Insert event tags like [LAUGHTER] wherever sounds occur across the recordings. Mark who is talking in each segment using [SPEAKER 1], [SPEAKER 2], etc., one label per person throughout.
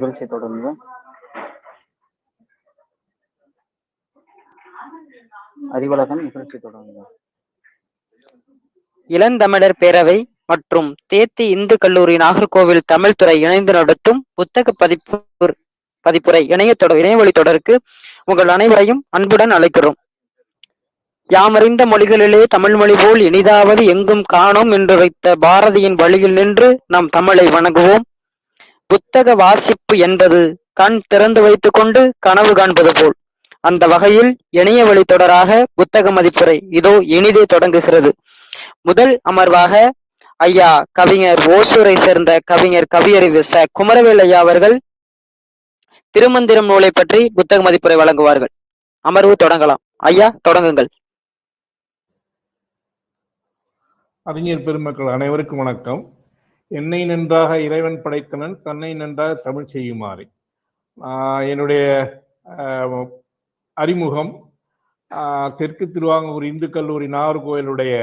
[SPEAKER 1] நிகழ்ச்சி தொடர்ந்து அறிவழகன் நிகழ்ச்சி தொடர்ந்து இளந்தமிழர் பேரவை மற்றும் தேத்தி இந்து கல்லூரி நாகர்கோவில் தமிழ் துறை இணைந்து நடத்தும் புத்தக பதிப்பு பதிப்புரை இணைய தொடர் இணையவழி தொடருக்கு உங்கள் அனைவரையும் அன்புடன் அழைக்கிறோம் யாமறிந்த மொழிகளிலே தமிழ் மொழி போல் இனிதாவது எங்கும் காணோம் என்று வைத்த பாரதியின் வழியில் நின்று நாம் தமிழை வணங்குவோம் புத்தக வாசிப்பு என்பது கண் திறந்து வைத்துக்கொண்டு கனவு காண்பது போல் அந்த வகையில் இணைய வழி தொடராக புத்தக மதிப்புரை இதோ இனிதே தொடங்குகிறது முதல் அமர்வாக ஐயா கவிஞர் ஓசூரை சேர்ந்த கவிஞர் கவியறிவு ச குமரவேல் ஐயா அவர்கள் திருமந்திரம் நூலை பற்றி புத்தக மதிப்புரை வழங்குவார்கள் அமர்வு தொடங்கலாம் ஐயா தொடங்குங்கள் அறிஞர் பெருமக்கள் அனைவருக்கும் வணக்கம் என்னை நன்றாக இறைவன் படைத்தனன் தன்னை நன்றாக தமிழ் செய்யுமாறு என்னுடைய அறிமுகம் தெற்கு திருவாங்கூர் இந்து கல்லூரி நாகர்கோவிலுடைய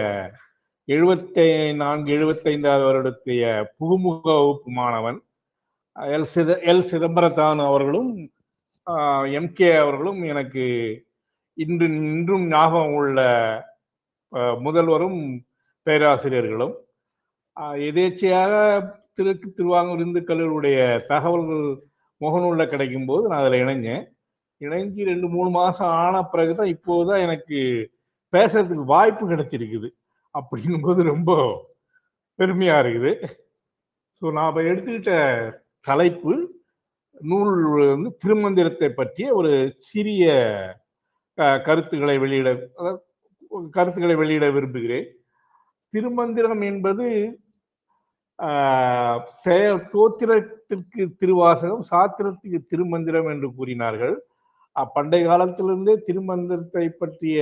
[SPEAKER 1] எழுபத்தி நான்கு எழுபத்தைந்தாவது வருடத்திய புகுமுக வகுப்பு மாணவன் எல் சித எல் சிதம்பரத்தான் அவர்களும் எம்கே அவர்களும் எனக்கு இன்று இன்றும் ஞாபகம் உள்ள முதல்வரும் பேராசிரியர்களும் எதேச்சையாக திரு திருவாங்கூர் இந்துக்களுடைய தகவல்கள் முகநூலில் கிடைக்கும் போது நான் அதில் இணைஞ்சேன் இணைஞ்சி ரெண்டு மூணு மாதம் ஆன பிறகு தான் இப்போது தான் எனக்கு பேசுறதுக்கு வாய்ப்பு கிடைச்சிருக்குது அப்படின் போது ரொம்ப பெருமையாக இருக்குது ஸோ இப்போ எடுத்துக்கிட்ட தலைப்பு நூல் வந்து திருமந்திரத்தை பற்றிய ஒரு சிறிய கருத்துக்களை வெளியிட கருத்துக்களை வெளியிட விரும்புகிறேன் திருமந்திரம் என்பது தோத்திரத்திற்கு திருவாசகம் சாத்திரத்துக்கு திருமந்திரம் என்று கூறினார்கள் பண்டைய காலத்திலிருந்தே திருமந்திரத்தை பற்றிய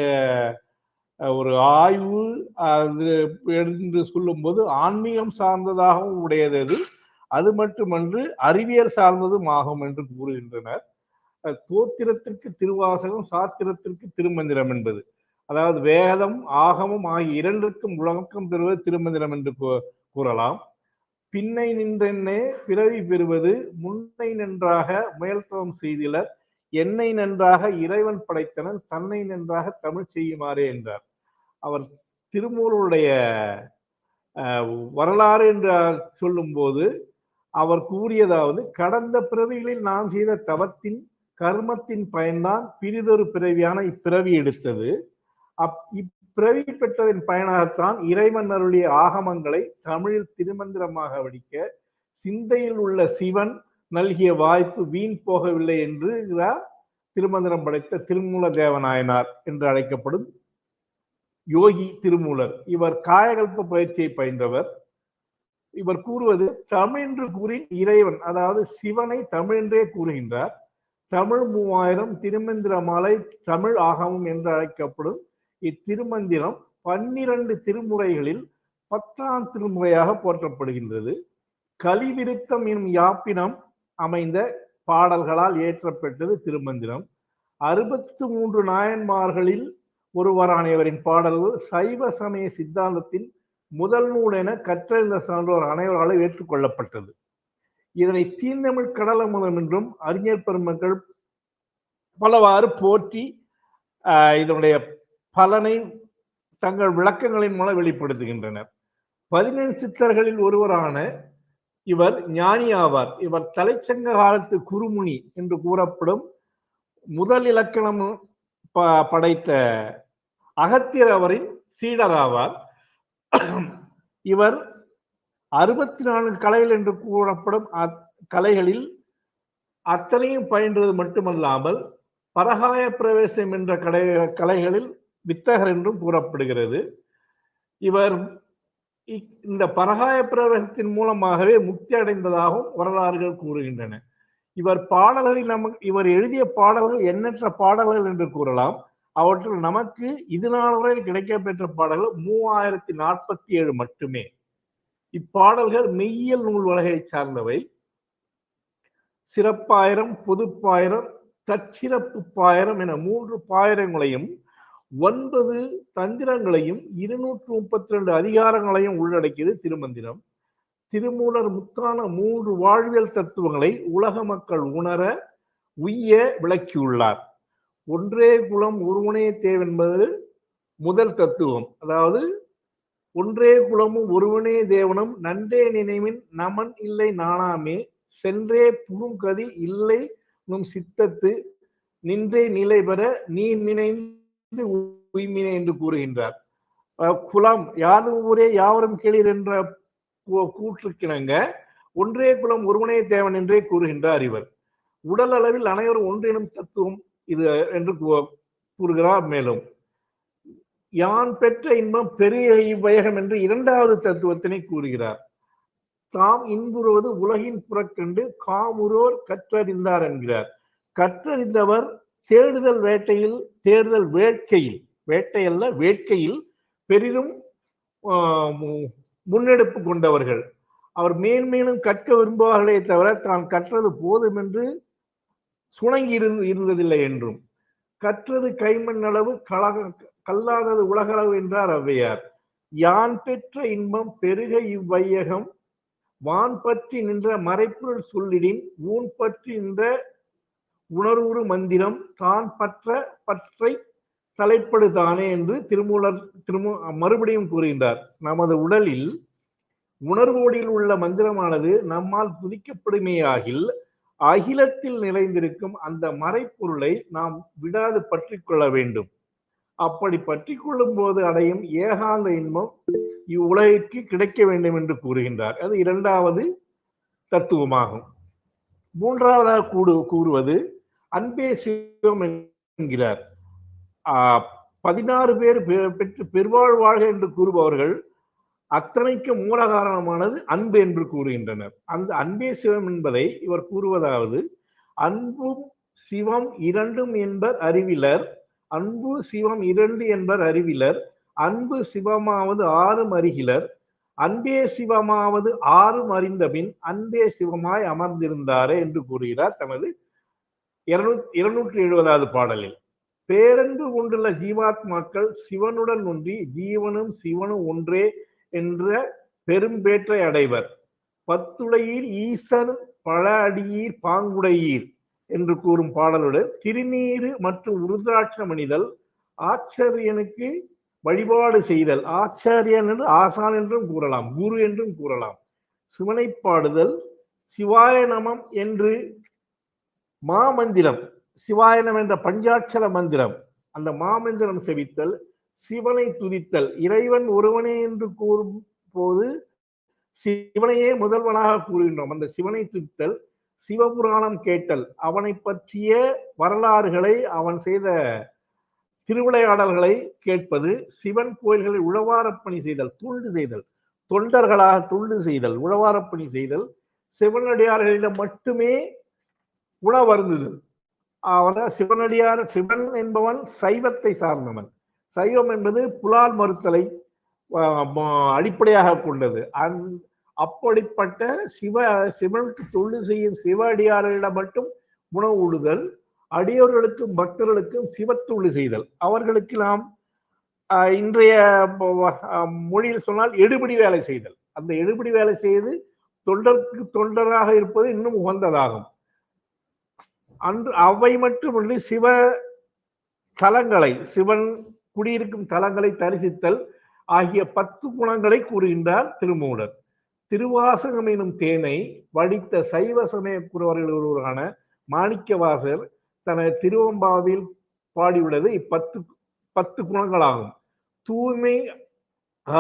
[SPEAKER 1] ஒரு ஆய்வு அது என்று சொல்லும்போது ஆன்மீகம் சார்ந்ததாகவும் உடையது அது அது மட்டுமன்று அறிவியல் சார்ந்ததும் ஆகும் என்று கூறுகின்றனர் தோத்திரத்திற்கு திருவாசகம் சாத்திரத்திற்கு திருமந்திரம் என்பது அதாவது வேதம் ஆகமம் ஆகிய இரண்டிற்கும் உலகம் பெறுவது திருமந்திரம் என்று கூறலாம் பின்னை நின்றென்னே பிறவி பெறுவது முன்னை நன்றாக முயல்தவம் செய்திலர் என்னை நன்றாக இறைவன் படைத்தனர் தன்னை நன்றாக தமிழ் செய்யுமாறே என்றார் அவர் திருமூலருடைய வரலாறு என்று சொல்லும்போது அவர் கூறியதாவது கடந்த பிறவிகளில் நாம் செய்த தவத்தின் கர்மத்தின் பயன்தான் பிரிதொரு பிறவியான இப்பிறவி எடுத்தது அப் இப் பிறவி பெற்றதின் பயனாகத்தான் இறைவன் அருளிய ஆகமங்களை தமிழில் திருமந்திரமாக வடிக்க சிந்தையில் உள்ள சிவன் நல்கிய வாய்ப்பு வீண் போகவில்லை என்று திருமந்திரம் படைத்த திருமூல தேவநாயனார் என்று அழைக்கப்படும் யோகி திருமூலர் இவர் காயகல்ப பயிற்சியை பயின்றவர் இவர் கூறுவது தமிழென்று கூறி இறைவன் அதாவது சிவனை தமிழென்றே கூறுகின்றார் தமிழ் மூவாயிரம் திருமந்திர மாலை தமிழ் ஆகமம் என்று அழைக்கப்படும் இத்திருமந்திரம் பன்னிரண்டு திருமுறைகளில் பத்தாம் திருமுறையாக போற்றப்படுகின்றது கலிவிருத்தம் எனும் யாப்பினம் அமைந்த பாடல்களால் இயற்றப்பட்டது திருமந்திரம் அறுபத்து மூன்று நாயன்மார்களில் ஒருவரானவரின் பாடல்கள் சைவ சமய சித்தாந்தத்தின் முதல் நூல் என கற்றறிந்த சான்றோர் அனைவராலும் ஏற்றுக்கொள்ளப்பட்டது இதனை தீந்தமிழ் கடல முதம் என்றும் அறிஞர் பெருமக்கள் பலவாறு போற்றி இதனுடைய பலனை தங்கள் விளக்கங்களின் மூலம் வெளிப்படுத்துகின்றனர் பதினேழு சித்தர்களில் ஒருவரான இவர் ஞானி ஆவார் இவர் தலைச்சங்க காலத்து குருமுனி என்று கூறப்படும் முதல் இலக்கணம் ப படைத்த அகத்தியர் அவரின் சீடர் ஆவார் இவர் அறுபத்தி நான்கு கலைகள் என்று கூறப்படும் கலைகளில் அத்தனையும் பயின்றது மட்டுமல்லாமல் பரகாய பிரவேசம் என்ற கடை கலைகளில் வித்தகர் என்றும் கூறப்படுகிறது இவர் இந்த பரகாய பிரவேசத்தின் மூலமாகவே முக்தி அடைந்ததாகவும் வரலாறுகள் கூறுகின்றன இவர் பாடல்களில் நமக்கு இவர் எழுதிய பாடல்கள் எண்ணற்ற பாடல்கள் என்று கூறலாம் அவற்றில் நமக்கு இது நாள் வரையில் கிடைக்கப்பெற்ற பாடல்கள் மூவாயிரத்தி நாற்பத்தி ஏழு மட்டுமே இப்பாடல்கள் மெய்யியல் நூல் வகையை சார்ந்தவை சிறப்பாயிரம் பொதுப்பாயிரம் தற்சிறப்பு பாயிரம் என மூன்று பாயிரங்களையும் ஒன்பது தந்திரங்களையும் இருநூற்று முப்பத்தி ரெண்டு அதிகாரங்களையும் உள்ளடக்கியது திருமந்திரம் திருமூலர் முத்தான மூன்று வாழ்வியல் தத்துவங்களை உலக மக்கள் உணர உய்ய விளக்கியுள்ளார் ஒன்றே குலம் ஒருவனே தேவ் என்பது முதல் தத்துவம் அதாவது ஒன்றே குலமும் ஒருவனே தேவனும் நன்றே நினைவின் நமன் இல்லை நானாமே சென்றே புகும் கதி இல்லை சித்தத்து நின்றே நிலை பெற நீ நினைந்து உய்மீன என்று கூறுகின்றார் குலம் யாரும் ஊரே யாவரும் கேளீர் என்ற கூற்றுக்கிணங்க ஒன்றே குலம் ஒருவனே தேவன் என்றே கூறுகின்றார் இவர் உடல் அளவில் அனைவரும் ஒன்றினும் தத்துவம் இது என்று கூறுகிறார் மேலும் யான் பெற்ற இன்பம் பெரிய இவ்வயகம் என்று இரண்டாவது தத்துவத்தினை கூறுகிறார் தாம் இன்புறுவது உலகின் புறக்கண்டு காமுரோர் கற்றறிந்தார் என்கிறார் கற்றறிந்தவர் தேடுதல் வேட்டையில் தேடுதல் வேட்கையில் வேட்டையல்ல வேட்கையில் பெரிதும் முன்னெடுப்பு கொண்டவர்கள் அவர் மேன்மேலும் கற்க விரும்புவார்களே தவிர தான் கற்றது போதும் என்று சுணங்கி இருந்ததில்லை என்றும் கற்றது கைமண் அளவு கழக கல்லாதது உலகளவு என்றார் ஔவையார் யான் பெற்ற இன்பம் பெருக இவ்வையகம் வான் பற்றி நின்ற மறைப்பொருள் சொல்லிடின் ஊன் பற்றி நின்ற உணர்வுறு மந்திரம் தான் பற்ற பற்றை தலைப்படுதானே என்று திருமூலர் திருமு மறுபடியும் கூறுகின்றார் நமது உடலில் உணர்வோடில் உள்ள மந்திரமானது நம்மால் துதிக்கப்படுமேயாகில் அகிலத்தில் நிறைந்திருக்கும் அந்த மறைப்பொருளை நாம் விடாது பற்றி கொள்ள வேண்டும் அப்படி பற்றி கொள்ளும் போது அடையும் ஏகாந்த இன்பம் இவ்வுலகிற்கு கிடைக்க வேண்டும் என்று கூறுகின்றார் அது இரண்டாவது தத்துவமாகும் மூன்றாவதாக கூடு கூறுவது அன்பே சிவம் என்கிறார் பதினாறு பேர் பெற்று பெருவாழ் வாழ்க என்று கூறுபவர்கள் அத்தனைக்கு மூல காரணமானது அன்பு என்று கூறுகின்றனர் அந்த அன்பே சிவம் என்பதை இவர் கூறுவதாவது அன்பும் சிவம் இரண்டும் என்பர் அறிவிலர் அன்பு சிவம் இரண்டு என்பர் அறிவிலர் அன்பு சிவமாவது ஆறும் அறிகிலர் அன்பே சிவமாவது ஆறும் அறிந்தபின் அன்பே சிவமாய் அமர்ந்திருந்தாரே என்று கூறுகிறார் தனது இருநூற்றி எழுபதாவது பாடலில் பேரன்பு கொண்டுள்ள ஜீவாத்மாக்கள் சிவனுடன் ஒன்றி ஜீவனும் சிவனும் ஒன்றே என்ற பெரும்பேற்றை அடைவர் பத்துடையீர் ஈசன் பழ அடியீர் பாங்குடையீர் என்று கூறும் பாடலோடு திருநீறு மற்றும் உருதாட்ச மனிதல் ஆச்சரியனுக்கு வழிபாடு செய்தல் ஆச்சாரியன் என்று ஆசான் என்றும் கூறலாம் குரு என்றும் கூறலாம் சிவனை பாடுதல் சிவாய நமம் என்று மாமந்திரம் சிவாயனம் என்ற பஞ்சாட்சர மந்திரம் அந்த மாமந்திரம் செவித்தல் சிவனை துதித்தல் இறைவன் ஒருவனே என்று கூறும் போது சிவனையே முதல்வனாக கூறுகின்றோம் அந்த சிவனை துதித்தல் சிவபுராணம் கேட்டல் அவனை பற்றிய வரலாறுகளை அவன் செய்த திருவிளையாடல்களை கேட்பது சிவன் கோயில்களை உழவாரப்பணி செய்தல் துண்டு செய்தல் தொண்டர்களாக துண்டு செய்தல் உழவாரப்பணி செய்தல் சிவனடியார்களிடம் மட்டுமே உணவருந்துது அவன சிவனடியார் சிவன் என்பவன் சைவத்தை சார்ந்தவன் சைவம் என்பது புலால் மறுத்தலை அடிப்படையாக கொண்டது அந் அப்படிப்பட்ட சிவ சிவனுக்கு தொழில் செய்யும் சிவ அடியார்களிடம் மட்டும் உணவு உழுதல் அடியோர்களுக்கும் பக்தர்களுக்கும் சிவத்துள்ளி செய்தல் அவர்களுக்கு நாம் இன்றைய மொழியில் சொன்னால் எடுபடி வேலை செய்தல் அந்த எடுபடி வேலை செய்து தொண்டருக்கு தொண்டராக இருப்பது இன்னும் உகந்ததாகும் அன்று அவை மட்டுமின்றி சிவ தலங்களை சிவன் குடியிருக்கும் தலங்களை தரிசித்தல் ஆகிய பத்து குணங்களை கூறுகின்றார் திருமூலர் திருவாசகம் எனும் தேனை வடித்த சைவ சமய குருவர்கள் ஒருவரான மாணிக்கவாசர் தனது திருவம்பாவில் பாடியுள்ளது இப்பத்து பத்து குணங்களாகும் தூய்மை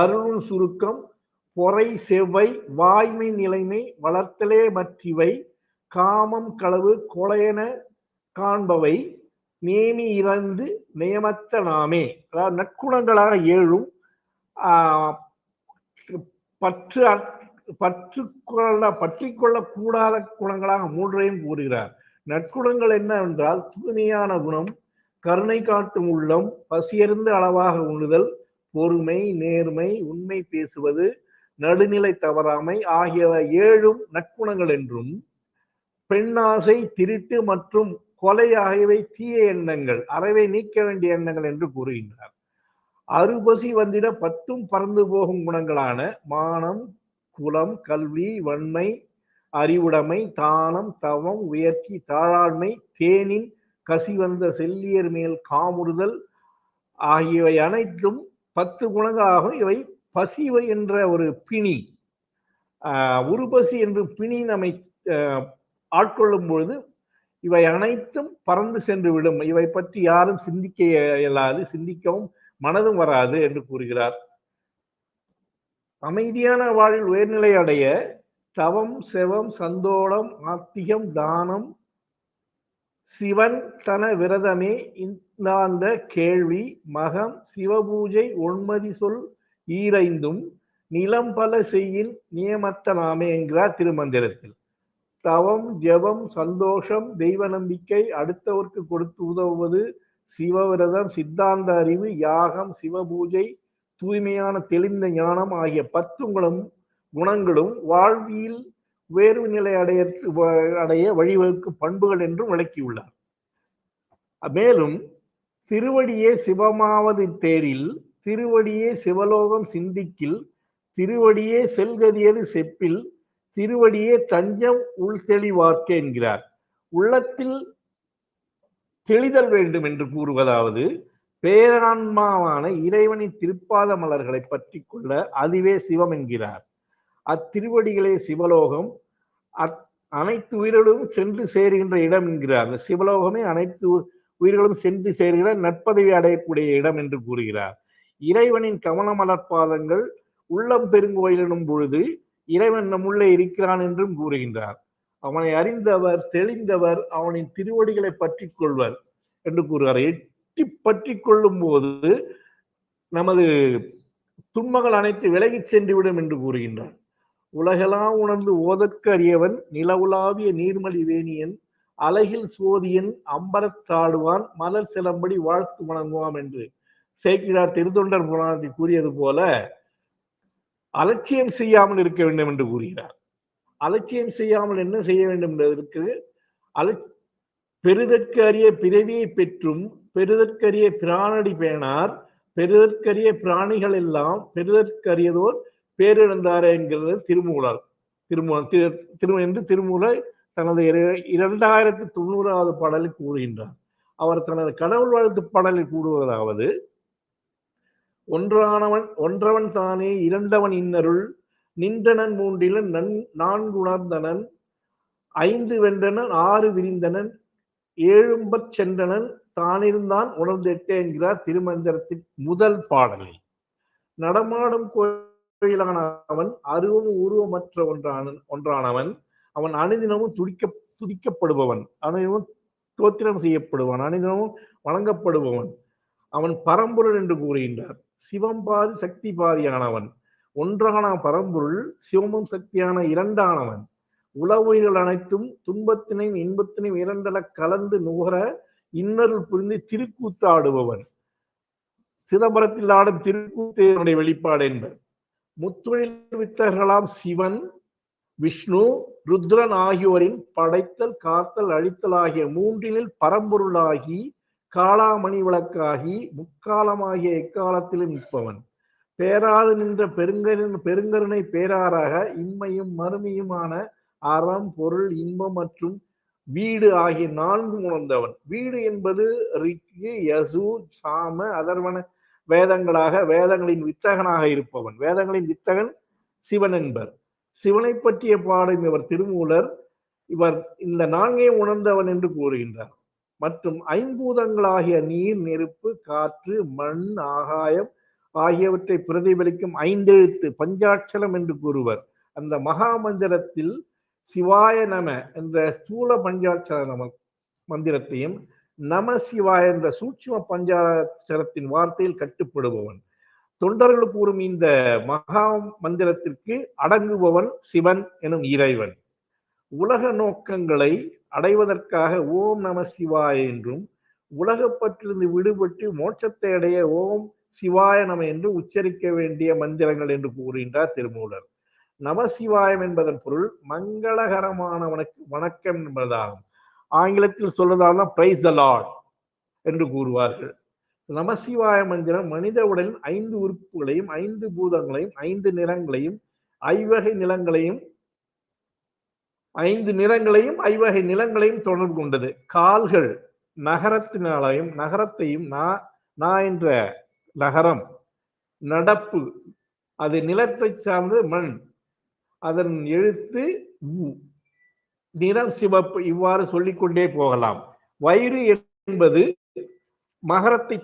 [SPEAKER 1] அருள் சுருக்கம் பொறை செவ்வை வாய்மை நிலைமை வளர்த்தலே மற்றவை காமம் களவு கொலையென காண்பவை நேமி இறந்து நியமத்த நாமே அதாவது நற்குணங்களாக ஏழும் பற்று பற்று கொள்ள பற்றி கொள்ளக்கூடாத குணங்களாக மூன்றையும் கூறுகிறார் நற்குணங்கள் என்னவென்றால் தூய்மையான குணம் கருணை காட்டும் உள்ளம் பசியறிந்து அளவாக உண்ணுதல் பொறுமை நேர்மை உண்மை பேசுவது நடுநிலை தவறாமை ஆகியவை ஏழும் நற்குணங்கள் என்றும் பெண்ணாசை திருட்டு மற்றும் கொலை ஆகியவை தீய எண்ணங்கள் அறவை நீக்க வேண்டிய எண்ணங்கள் என்று கூறுகின்றார் அறுபசி வந்திட பத்தும் பறந்து போகும் குணங்களான மானம் குலம் கல்வி வன்மை அறிவுடைமை தானம் தவம் உயர்ச்சி தாழாண்மை தேனின் கசி வந்த செல்லியர் மேல் காமுறுதல் ஆகியவை அனைத்தும் பத்து குணங்களாகும் இவை பசிவை என்ற ஒரு பிணி உருபசி என்று பிணி நம்மை ஆட்கொள்ளும் பொழுது இவை அனைத்தும் பறந்து சென்று விடும் இவை பற்றி யாரும் சிந்திக்க இயலாது சிந்திக்கவும் மனதும் வராது என்று கூறுகிறார் அமைதியான வாழ்வில் உயர்நிலை அடைய தவம் செவம் சந்தோடம் ஆத்திகம் தானம் சிவன் தன விரதமே இந்த கேள்வி மகம் சிவபூஜை ஒன்மதி சொல் ஈரைந்தும் நிலம் பல செய்யின் நியமத்த நாமே என்கிறார் திருமந்திரத்தில் தவம் ஜெபம் சந்தோஷம் தெய்வ நம்பிக்கை அடுத்தவருக்கு கொடுத்து உதவுவது சிவவிரதம் சித்தாந்த அறிவு யாகம் சிவ பூஜை தூய்மையான தெளிந்த ஞானம் ஆகிய பத்துங்களும் குணங்களும் வாழ்வியல் உயர்வு நிலை அடைய அடைய வழிவகுக்கும் பண்புகள் என்றும் விளக்கியுள்ளார் மேலும் திருவடியே சிவமாவது தேரில் திருவடியே சிவலோகம் சிந்திக்கில் திருவடியே செல்கதியது செப்பில் திருவடியே தஞ்சம் உள் தெளிவார்க்க என்கிறார் உள்ளத்தில் தெளிதல் வேண்டும் என்று கூறுவதாவது பேரான்மாவான இறைவனின் திருப்பாத மலர்களை பற்றி கொள்ள அதுவே சிவம் என்கிறார் அத்திருவடிகளே சிவலோகம் அத் அனைத்து உயிர்களும் சென்று சேருகின்ற இடம் என்கிறார் அந்த சிவலோகமே அனைத்து உயிர்களும் சென்று சேர்கிற நட்பதவி அடையக்கூடிய இடம் என்று கூறுகிறார் இறைவனின் கவனமலர் பாதங்கள் உள்ளம் பெருங்கோயில் பொழுது இறைவன் நம்முள்ளே இருக்கிறான் என்றும் கூறுகின்றார் அவனை அறிந்தவர் தெளிந்தவர் அவனின் திருவடிகளை பற்றி கொள்வர் என்று கூறுகிறார் எட்டி பற்றி கொள்ளும் போது நமது துன்பங்கள் அனைத்து விலகி சென்றுவிடும் என்று கூறுகின்றார் உலகெல்லாம் உணர்ந்து ஓதற்கரியவன் நிலவுலாவிய நீர்மலி வேணியன் அழகில் சோதியன் அம்பரத்தாடுவான் மலர் சிலம்படி வாழ்த்து வணங்குவான் என்று சேக்கிழார் திருத்தொண்டர் புராணத்தில் கூறியது போல அலட்சியம் செய்யாமல் இருக்க வேண்டும் என்று கூறுகிறார் அலட்சியம் செய்யாமல் என்ன செய்ய வேண்டும் என்பதற்கு அல அறிய பிறவியை பெற்றும் பெருதற்கரிய பிராணடி பேணார் பெருதற்கரிய பிராணிகள் எல்லாம் பெருதற்கரியதோர் பேரிழந்தார் என்கிறது திருமூலர் திருமூலம் திரு என்று திருமூலை தனது இரண்டாயிரத்தி தொண்ணூறாவது பாடலில் கூறுகின்றார் அவர் தனது கடவுள் வாழ்த்து பாடலில் கூறுவதாவது ஒன்றானவன் ஒன்றவன் தானே இரண்டவன் இன்னருள் நின்றனன் மூன்றிலன் நன் நான்கு உணர்ந்தனன் ஐந்து வென்றனன் ஆறு விரிந்தனன் ஏழும்பச் சென்றனன் தானிருந்தான் உணர்ந்தெட்டே என்கிறார் திருமந்திரத்தின் முதல் பாடலில் நடமாடும் கோயிலான அவன் அருவம் உருவமற்ற ஒன்றான ஒன்றானவன் அவன் அனுதினமும் துடிக்க துதிக்கப்படுபவன் அனுதினமும் தோத்திரம் செய்யப்படுவான் அனுதினமும் வணங்கப்படுபவன் அவன் பரம்பொருள் என்று கூறுகின்றார் சிவம்பாதி சக்தி பாதியானவன் ஒன்றான பரம்பொருள் சிவமும் சக்தியான இரண்டானவன் உளவுயிர்கள் அனைத்தும் துன்பத்தினையும் இன்பத்தினையும் இரண்டென கலந்து நுகர இன்னருள் புரிந்து திருக்கூத்தாடுபவன் சிதம்பரத்தில் ஆடும் திருக்கூத்தேவனுடைய வெளிப்பாடு என்பர் முத்துழில் வித்தர்களாம் சிவன் விஷ்ணு ருத்ரன் ஆகியோரின் படைத்தல் காத்தல் அழித்தல் ஆகிய மூன்றினில் பரம்பொருளாகி காளாமணி விளக்காகி முக்காலமாகிய எக்காலத்திலும் நிற்பவன் பேராது நின்ற பெருங்கரின் பெருங்கருணை பேராராக இம்மையும் மறுமையுமான அறம் பொருள் இன்பம் மற்றும் வீடு ஆகிய நான்கு உணர்ந்தவன் வீடு என்பது ரிக்கு யசு சாம அதர்வன வேதங்களாக வேதங்களின் வித்தகனாக இருப்பவன் வேதங்களின் வித்தகன் சிவன் என்பர் சிவனை பற்றிய பாடும் இவர் திருமூலர் இவர் இந்த நான்கையும் உணர்ந்தவன் என்று கூறுகின்றார் மற்றும் ஐம்பூதங்களாகிய நீர் நெருப்பு காற்று மண் ஆகாயம் ஆகியவற்றை பிரதிபலிக்கும் ஐந்தெழுத்து பஞ்சாட்சரம் என்று கூறுவர் அந்த மகா மந்திரத்தில் சிவாய நம என்ற ஸ்தூல பஞ்சாட்சர நம மந்திரத்தையும் நம சிவாய என்ற சூட்சும பஞ்சாட்சரத்தின் வார்த்தையில் கட்டுப்படுபவன் தொண்டர்கள் கூறும் இந்த மகா மந்திரத்திற்கு அடங்குபவன் சிவன் எனும் இறைவன் உலக நோக்கங்களை அடைவதற்காக ஓம் நம சிவாய என்றும் உலகப்பற்றிலிருந்து விடுபட்டு மோட்சத்தை அடைய ஓம் சிவாய நம என்று உச்சரிக்க வேண்டிய மந்திரங்கள் என்று கூறுகின்றார் திருமூலர் நமசிவாயம் என்பதன் பொருள் மங்களகரமானவனுக்கு வணக்கம் என்பதாகும் ஆங்கிலத்தில் சொல்வதால் பிரைஸ் த லார்ட் என்று கூறுவார்கள் நமசிவாய மந்திரம் மனித உடலின் ஐந்து உறுப்புகளையும் ஐந்து பூதங்களையும் ஐந்து நிறங்களையும் ஐவகை நிலங்களையும் ஐந்து நிறங்களையும் ஐவகை நிலங்களையும் தொடர்பு கொண்டது கால்கள் நகரத்தினாலையும் நகரத்தையும் நா நான் என்ற நகரம் நடப்பு அது நிலத்தை சார்ந்து மண் அதன் எழுத்து நிறம் சிவப்பு இவ்வாறு சொல்லிக்கொண்டே போகலாம் வயிறு என்பது மகரத்தை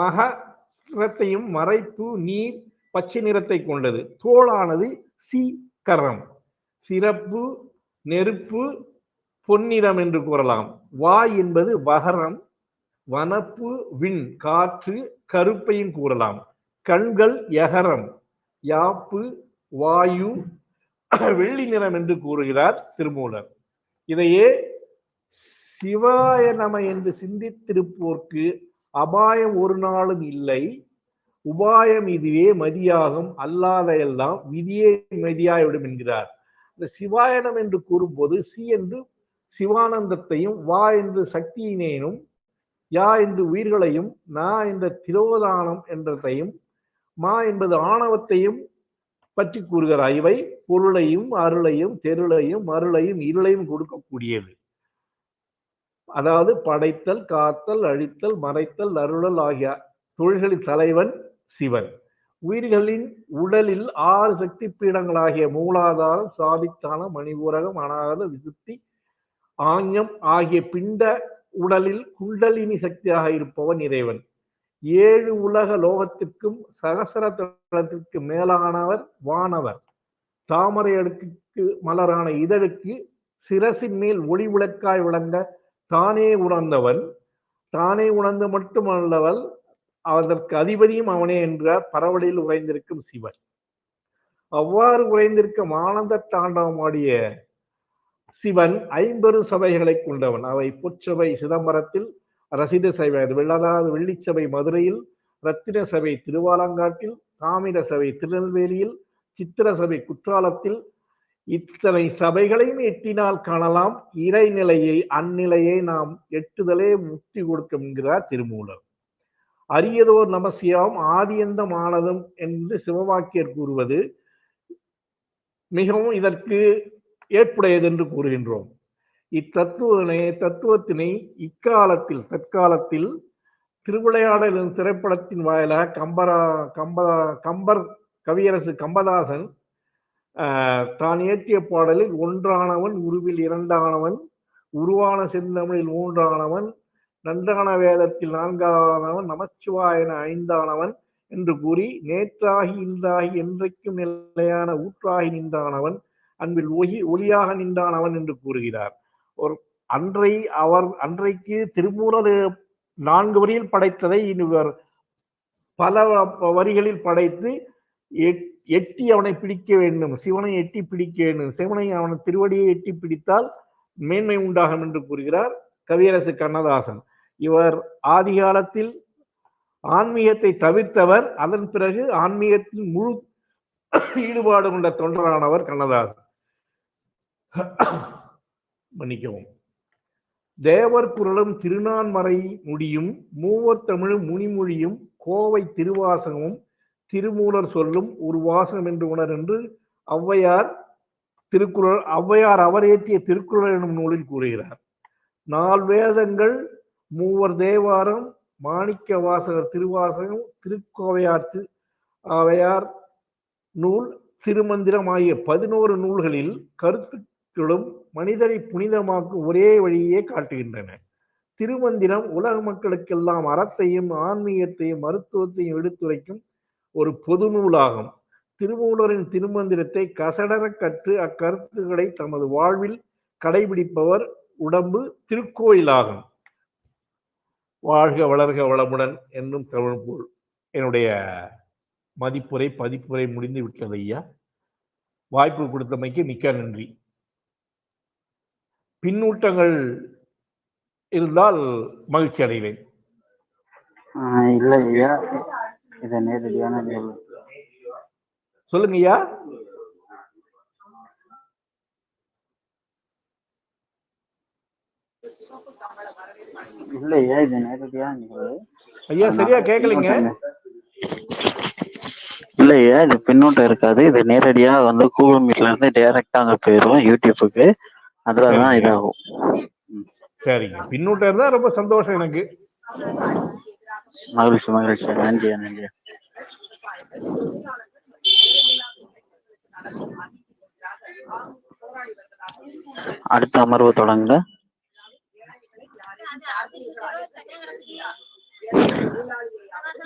[SPEAKER 1] மகரத்தையும் மறைப்பு நீர் பச்சை நிறத்தை கொண்டது தோளானது சீக்கரம் சிறப்பு நெருப்பு பொன்னிறம் என்று கூறலாம் வாய் என்பது வகரம் வனப்பு விண் காற்று கருப்பையும் கூறலாம் கண்கள் எகரம் யாப்பு வாயு [CLEARS THROAT] வெள்ளி நிறம் என்று கூறுகிறார் திருமூலர் இதையே சிவாய நம என்று சிந்தித்திருப்போர்க்கு அபாயம் ஒரு நாளும் இல்லை உபாயம் இதுவே மதியாகும் அல்லாத எல்லாம் விதியே மதியாய்விடும் என்கிறார் இந்த சிவாயனம் என்று கூறும்போது சி என்று சிவானந்தத்தையும் வா என்று சக்தியினேனும் யா என்று உயிர்களையும் நா என்ற திரோதானம் என்றதையும் மா என்பது ஆணவத்தையும் பற்றி கூறுகிறார் இவை பொருளையும் அருளையும் தெருளையும் அருளையும் இருளையும் கொடுக்கக்கூடியது அதாவது படைத்தல் காத்தல் அழித்தல் மறைத்தல் அருளல் ஆகிய தொழில்களின் தலைவன் சிவன் உயிர்களின் உடலில் ஆறு சக்தி பீடங்களாகிய மூலாதாரம் சாதித்தான மணி ஊரகம் அனாத விசுத்தி ஆஞ்சம் ஆகிய பிண்ட உடலில் குண்டலினி சக்தியாக இருப்பவன் இறைவன் ஏழு உலக லோகத்திற்கும் சகசர தளத்திற்கு மேலானவர் வானவர் தாமரை அடுக்கு மலரான இதழுக்கு சிரசின் மேல் ஒளி விளக்காய் விளங்க தானே உணர்ந்தவன் தானே உணர்ந்து மட்டுமல்லவள் அதற்கு அதிபதியும் அவனே என்றார் பரவலில் உறைந்திருக்கும் சிவன் அவ்வாறு உறைந்திருக்கும் ஆனந்த தாண்டவமாடிய சிவன் ஐம்பெரும் சபைகளை கொண்டவன் அவை பொற்சபை சிதம்பரத்தில் ரசித சபை அது வெள்ளதாது வெள்ளிச்சபை மதுரையில் ரத்தின சபை திருவாலங்காட்டில் காமிர சபை திருநெல்வேலியில் சித்திர சபை குற்றாலத்தில் இத்தனை சபைகளையும் எட்டினால் காணலாம் இறைநிலையை அந்நிலையை நாம் எட்டுதலே முக்தி கொடுக்கும் என்கிறார் திருமூலர் அரியதோர் நமசியாவும் ஆதியந்தமானதும் என்று சிவவாக்கியர் கூறுவது மிகவும் இதற்கு ஏற்புடையது என்று கூறுகின்றோம் இத்தத்துவனை தத்துவத்தினை இக்காலத்தில் தற்காலத்தில் திருவிளையாடலின் திரைப்படத்தின் வாயிலாக கம்பரா கம்ப கம்பர் கவியரசு கம்பதாசன் தான் இயற்றிய பாடலில் ஒன்றானவன் உருவில் இரண்டானவன் உருவான செந்தமிழில் மூன்றானவன் நந்தகன வேதத்தில் நான்காவனவன் நமச்சிவாயன ஐந்தானவன் என்று கூறி நேற்றாகி இன்றாகி என்றைக்கும் நிலையான ஊற்றாகி நின்றானவன் அன்பில் ஒகி ஒளியாக நின்றானவன் என்று கூறுகிறார் ஒரு அன்றை அவர் அன்றைக்கு திருமூலர் நான்கு வரியில் படைத்ததை இவர் பல வரிகளில் படைத்து எட்டி அவனை பிடிக்க வேண்டும் சிவனை எட்டி பிடிக்க வேண்டும் சிவனை அவன் திருவடியை எட்டி பிடித்தால் மேன்மை உண்டாகும் என்று கூறுகிறார் கவியரசு கண்ணதாசன் இவர் ஆதிகாலத்தில் ஆன்மீகத்தை தவிர்த்தவர் அதன் பிறகு ஆன்மீகத்தில் முழு ஈடுபாடு கொண்ட தொண்டரானவர் கண்ணதாசன் மன்னிக்கவும் தேவர் குரலும் திருநான்மறை முடியும் மூவர் தமிழும் முனிமொழியும் கோவை திருவாசகமும் திருமூலர் சொல்லும் ஒரு வாசகம் என்று உணர் என்று ஔவையார் திருக்குறள் ஔவையார் அவர் ஏற்றிய திருக்குறள் எனும் நூலில் கூறுகிறார் நால் வேதங்கள் மூவர் தேவாரம் மாணிக்க வாசகர் திருவாசகம் திருக்கோவையாற்று அவையார் நூல் திருமந்திரம் ஆகிய பதினோரு நூல்களில் கருத்துக்களும் மனிதரை புனிதமாக்கும் ஒரே வழியே காட்டுகின்றன திருமந்திரம் உலக மக்களுக்கெல்லாம் அறத்தையும் ஆன்மீகத்தையும் மருத்துவத்தையும் எடுத்துரைக்கும் ஒரு பொது நூலாகும் திருமூலரின் திருமந்திரத்தை கசடர கற்று அக்கருத்துக்களை தமது வாழ்வில் கடைபிடிப்பவர் உடம்பு திருக்கோயிலாகும் வாழ்க வளர்க வளமுடன் என்னும் தமிழ் போல் என்னுடைய மதிப்புரை பதிப்புரை முடிந்து விட்டது ஐயா வாய்ப்பு கொடுத்தமைக்கு மிக்க நன்றி பின்னூட்டங்கள் இருந்தால் மகிழ்ச்சி அடைவேன் இல்லை ஐயா இதை நேரடியான சொல்லுங்க ஐயா இல்லையா இது நேரடியா ஐயா சரியா கேட்கலீங்க இல்லையா இது பின்னோட்டம் இருக்காது இது நேரடியா வந்து கூகுள் மீட்ல இருந்து டைரக்டா அங்க போயிடும் யூடியூபுக்கு அதுலதான் இதாகும் சரிங்க பின்னூட்டம் இருந்தா ரொம்ப சந்தோஷம் எனக்கு மகிழ்ச்சி மகிழ்ச்சி நன்றியா நன்றியா அடுத்த அமர்வு தொடங்குங்க அது அது